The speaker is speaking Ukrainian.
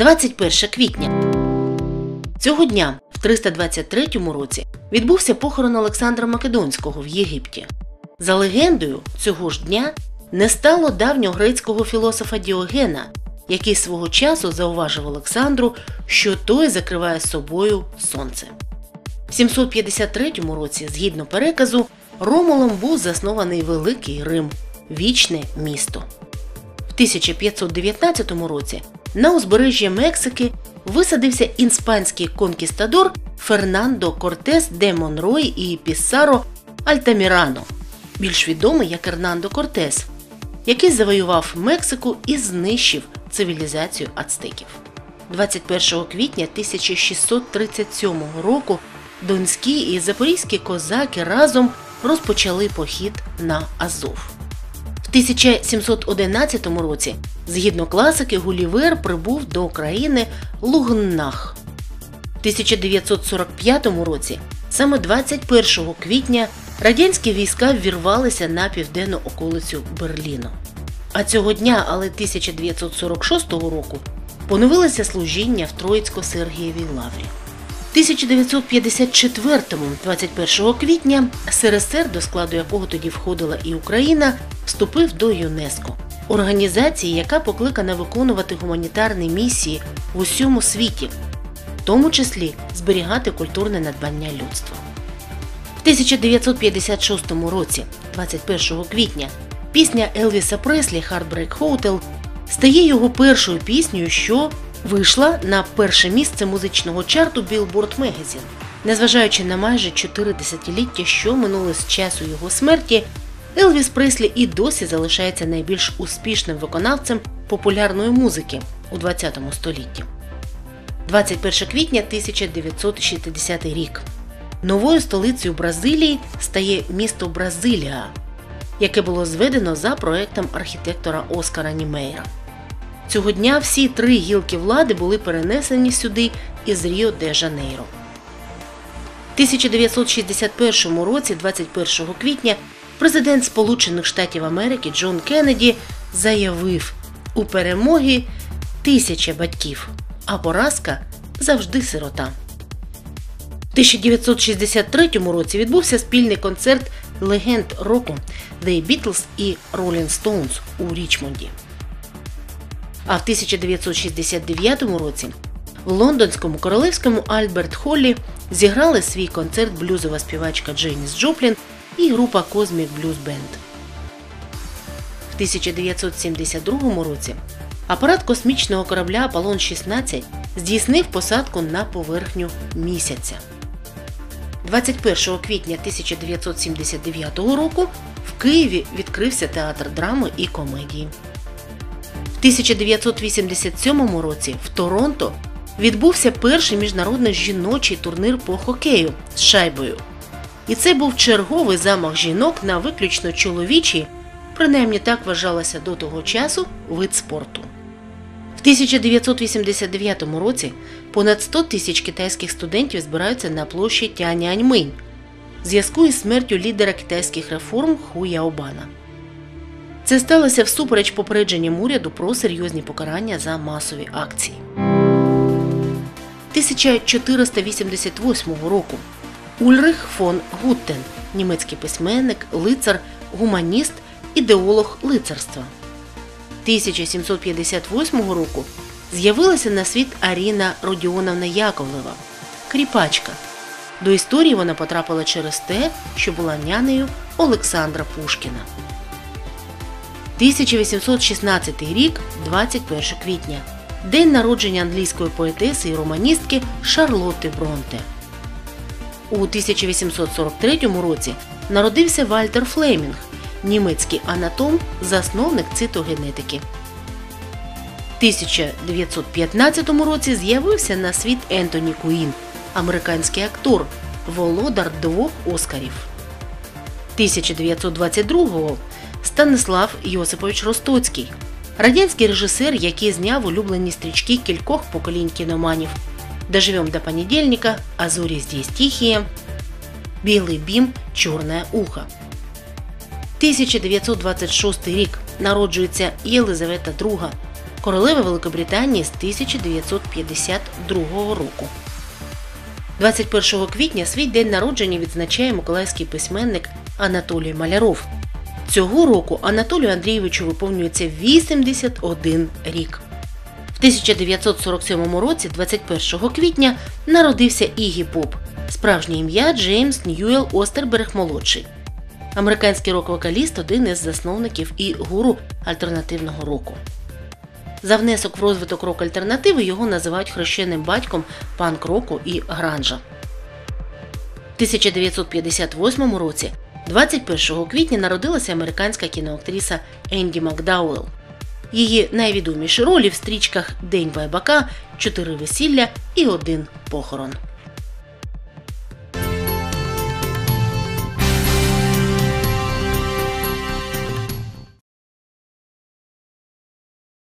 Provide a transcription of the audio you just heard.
21 квітня. Цього дня, в 323 році, відбувся похорон Олександра Македонського в Єгипті. За легендою, цього ж дня не стало давньогрецького філософа Діогена, який свого часу зауважив Олександру, що той закриває собою сонце. В 753 році, згідно переказу, Ромулом був заснований Великий Рим, вічне місто. В 1519 році на узбережжі Мексики висадився іспанський конкістадор Фернандо Кортес де Монрой і Піссаро Альтамірано, більш відомий як Ернандо Кортес, який завоював Мексику і знищив цивілізацію ацтеків. 21 квітня 1637 року донські і запорізькі козаки разом розпочали похід на Азов. В 1711 році, згідно класики, Гулівер прибув до країни Лугнах. В 1945 році, саме 21 квітня, радянські війська ввірвалися на південну околицю Берліну. А цього дня, але 1946 року, поновилося служіння в Троїцько-Сергієвій лаврі. 1954-му, 21 квітня, СРСР, до складу якого тоді входила і Україна, вступив до ЮНЕСКО організації, яка покликана виконувати гуманітарні місії в усьому світі, в тому числі зберігати культурне надбання людства. В 1956 році, 21 квітня, пісня Елвіса Преслі «Heartbreak Hotel» стає його першою піснею, що вийшла на перше місце музичного чарту Billboard Magazine. Незважаючи на майже чотири десятиліття, що минули з часу його смерті, Елвіс Преслі і досі залишається найбільш успішним виконавцем популярної музики у ХХ столітті. 21 квітня 1960 рік. Новою столицею Бразилії стає місто Бразилія, яке було зведено за проектом архітектора Оскара Німейра. Цього дня всі три гілки влади були перенесені сюди із Ріо де Жанейро. В 1961 році, 21 квітня, президент Сполучених Штатів Америки Джон Кеннеді заявив у перемогі тисяча батьків, а поразка завжди сирота. В 1963 році відбувся спільний концерт легенд року The Beatles і Rolling Stones у Річмонді. А в 1969 році в лондонському королевському Альберт Холлі зіграли свій концерт блюзова співачка Дженіс Джоплін і група Cosmic Blues Band. В 1972 році апарат космічного корабля Аполлон 16 здійснив посадку на поверхню місяця. 21 квітня 1979 року в Києві відкрився театр драми і комедії. В 1987 році в Торонто відбувся перший міжнародний жіночий турнір по хокею з шайбою. І це був черговий замах жінок на виключно чоловічий, принаймні так вважалося до того часу, вид спорту. В 1989 році понад 100 тисяч китайських студентів збираються на площі Тяньаньминь в зв'язку із смертю лідера китайських реформ Ху Яобана. Це сталося всупереч попередженням уряду про серйозні покарання за масові акції. 1488 року Ульрих фон Гуттен, німецький письменник, лицар, гуманіст, ідеолог лицарства. 1758 року з'явилася на світ Аріна Родіоновна Яковлева, кріпачка. До історії вона потрапила через те, що була нянею Олександра Пушкіна. 1816 рік, 21 квітня. День народження англійської поетеси і романістки Шарлотти Бронте. У 1843 році народився Вальтер Флемінг, німецький анатом, засновник цитогенетики. В 1915 році з'явився на світ Ентоні Куін, американський актор, володар двох Оскарів. 1922-го Станислав Йосипович Ростоцький, радянський режисер, який зняв улюблені стрічки кількох поколінь кіноманів «Доживем до понедельника», «А зори здесь тихие», «Білий бім», «Чорне ухо». 1926 рік народжується Єлизавета II, королеви Великобританії з 1952 року. 21 квітня свій день народження відзначає миколаївський письменник Анатолій Маляров. Цього року Анатолію Андрійовичу виповнюється 81 рік. В 1947 році, 21 квітня, народився Ігі Поп, справжнє ім'я Джеймс Ньюел Остерберг молодший. Американський рок-вокаліст один із засновників і гуру альтернативного року. За внесок в розвиток рок-альтернативи його називають хрещеним батьком панк-року і гранжа. В 1958 році, 21 квітня, народилася американська кіноактриса Енді Макдауелл. Її найвідоміші ролі в стрічках День байбака, Чотири весілля і один похорон.